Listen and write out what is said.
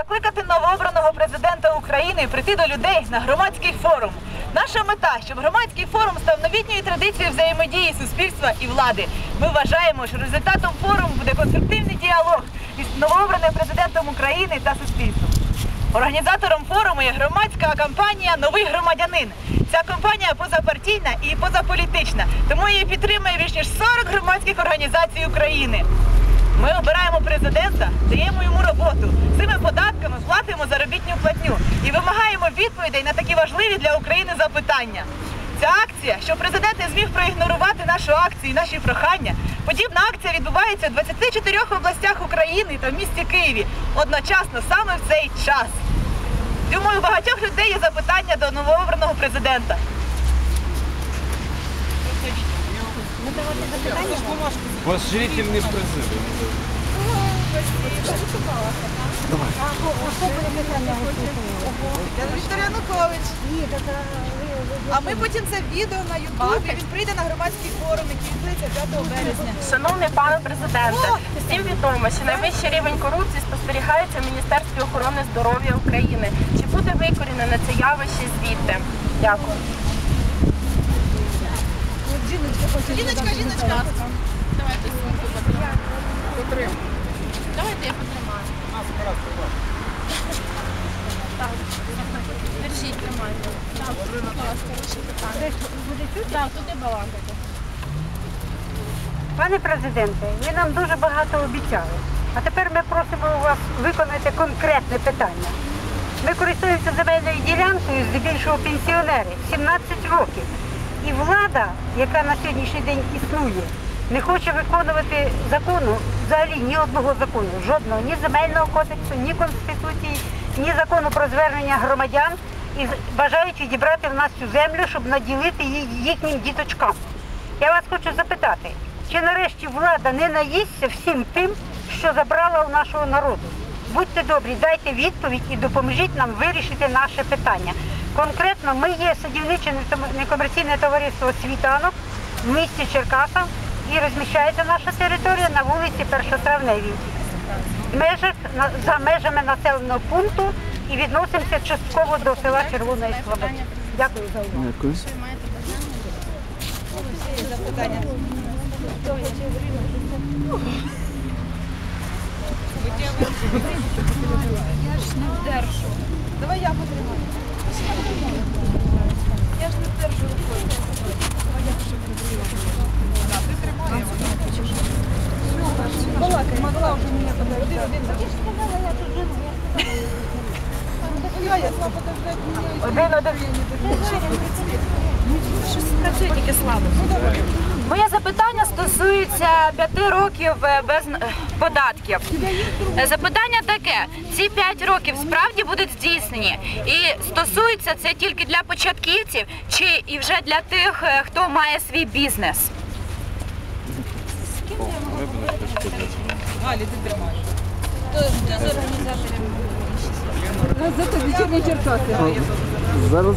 Закликати новообраного президента України прийти до людей на громадський форум. Наша мета, щоб громадський форум став новітньою традицією взаємодії суспільства і влади. Ми вважаємо, що результатом форуму буде конструктивний діалог між новообраним президентом України та суспільством. Організатором форуму є громадська кампанія Новий громадянин. Ця кампанія позапартійна і позаполітична, тому її підтримує більш ніж 40 громадських організацій України. Ми обираємо президента, даємо йому платимо заробітну платню і вимагаємо відповідей на такі важливі для України запитання. Ця акція, що президент не зміг проігнорувати нашу акцію і наші прохання, подібна акція відбувається у 24 областях України та в місті Києві одночасно саме в цей час. Думаю, у багатьох людей є запитання до новообраного президента. Поощрительный призыв. Віктор Янукович. А ми потім це відео на Ютубі. Він прийде на громадський форум, який відбудеться 5 березня. Шановний пане президенте, всім відомо, що найвищий рівень корупції спостерігається в Міністерстві охорони здоров'я України. Чи буде викорінене це явище звідти? Дякую. Жіночка, жіночка. Давайте. Давайте я потримаю. Так. Держіть, тримайте. Так, будь ласка, балакайте. Пане президенте, ви нам дуже багато обіцяли. А тепер ми просимо вас виконати конкретне питання. Ми користуємося земельною ділянкою, здебільшого пенсіонери, 17 років. І влада, яка на сьогоднішній день існує, не хоче виконувати закону, взагалі ні одного закону, жодного, ні земельного кодексу, ні конституції, ні закону про звернення громадян і бажають відібрати в нас цю землю, щоб наділити її їхнім діточкам. Я вас хочу запитати, чи нарешті влада не наїсться всім тим, що забрала у нашого народу? Будьте добрі, дайте відповідь і допоможіть нам вирішити наше питання. Конкретно, ми є садівниче некомерційне товариство світанок в місті Черкаса і розміщається наша територія на вулиці Першотравневій. В межах, за межами населеного пункту і відносимося частково до села Червоної Слободи. Дякую за увагу. Давай я потримаю. Я ж не держу рукою. Да, ти тримай, вже мені подати. Один. Щось працює. Моє запитання стосується п'яти років е, без е, податків. Запитання таке: ці п'ять років справді будуть здійснені, і стосується це тільки для початківців, чи і вже для тих, е, хто має свій бізнес. Галі, ти тримаєш. Зараз